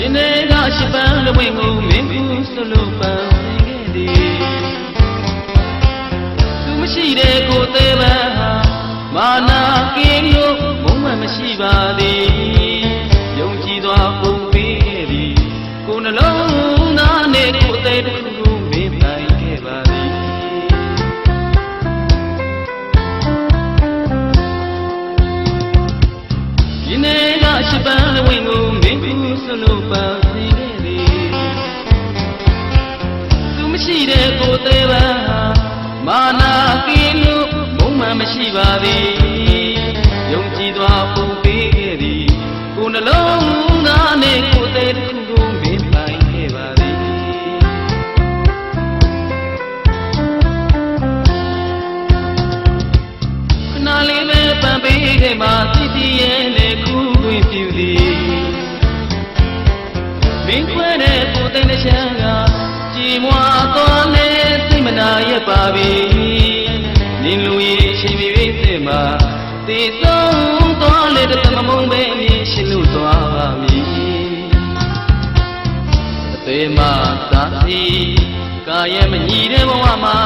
ရှိပန်းတစ်ဝင်းကိုမင်းကူဆိုလို့ပန်းနေခဲ့သည်သူမရှိတဲ့ကိုယ်သေးပန်းဟာမာနာကင်းလို့ဘုံမှမရှိပါသည်ယုံကြည်စွာပုံပေးခဲ့သည်ကိုယ်နှလုံးသားနဲ့ကိုယ်သေးတစ်ခုကိုမင်းပိုင်ခဲ့ပါသည်ဒီနေ့ကရှိပန်းဝင်း ကိုမင်းကူဆွလို့ပန်းနေခဲ့သည်သူမရှိတဲ့ကိုယ်သေးပန်းဟာမာနာကင်းလို့ဘုံမှန်မရှိပါသည်ယုံကြည်စွာပုံ ပါပြီနင်လူရဲ့ရှင်ပြည့်စင်မှာတည်ဆုံးသွားလေတဲ့မမုံပဲအမြင်ရှင်လို့သွားပါမည်အသေးမှသာစီကာယမညီတဲ့ဘဝမှာ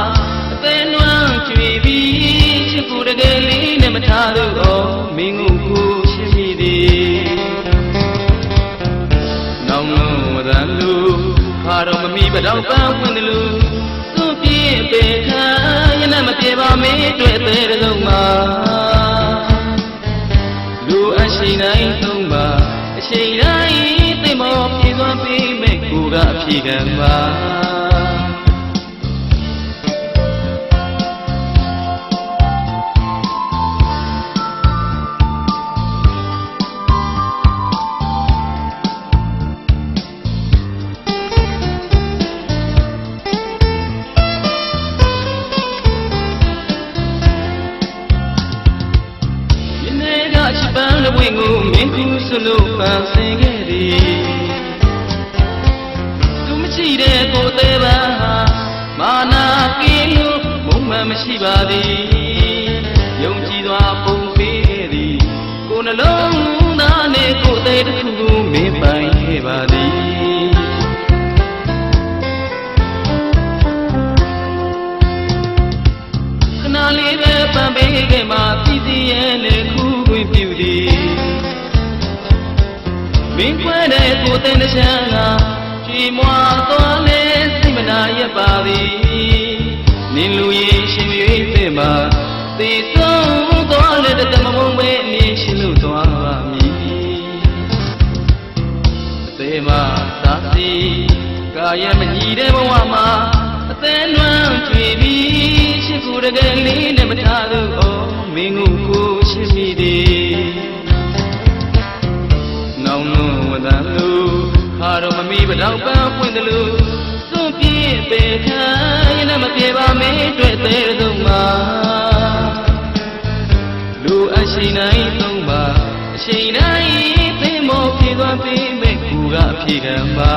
အသေးနွမ်းကြွေပြီးချစ်ကိုတကယ်လေးနဲ့မထားလို့ဩမင်းကိုကိုရှင်မိသည်နောင်လုံးဝဒန်လူခါတော့မမီပတော့ပန်းဝင်တယ်လူ သူ့ပြည့်ပေခံရနဲ့မပြေပါမေးတွေ့သေးတဲ့ဆုံးမှာလူအရှိန်တိုင်းသုံးပါအရှိန်တိုင်းသိမောပြေစွာပေးမဲ့ကိုကအဖြေခံပါ မင်းကူဆွလို့ပန်းဆင်ခဲ့သည်သူမရှိတဲ့ကိုယ်သေးပန်းဟာမာနာကင်းလို့မုံမှန်မရှိပါသည်ယုံကြည်စွာပုံပေးခဲ့သည်ကိုယ်နှလုံးသားနဲ့ကိုယ်သေးတစ်ခုကိုမင်းပိုင်ခဲ့ပါသည်ခဏလေးပဲပန်ပေးခဲ့မှပြည်စီရဲ့လေခု မင်းခွဲတဲ့ကိုယ်တဲ့နှချမ်းကကြည်မွာသွားလဲစိတ်မနာရပါသည်နင်လူရင်ရှင်ရွေးစင်မှာသေဆုံးသွားလဲတဲ့မမုံပဲအမြင်ရှင်လို့သွားပါမည်အသေးမှသာစီကာယမညီတဲ့ဘဝမှာအသေးနွမ်းကြွေပြီးရှိကူတကယ်လေးနဲ့မထားလို့ဩမင်းကိုကိုရှိမိသည် ခါတော့မမီပတော့ပန်းပွင့်တယ်လို့စွန့်ပြေးပေခံရင်လည်းမပြေပါမေးတွေ့သေးဆုံးမှာလူအရှိန်တိုင်းသုံးပါအရှိန်တိုင်းသိမောပြေသွားပြီးမဲ့ကူကအပြေခံပါ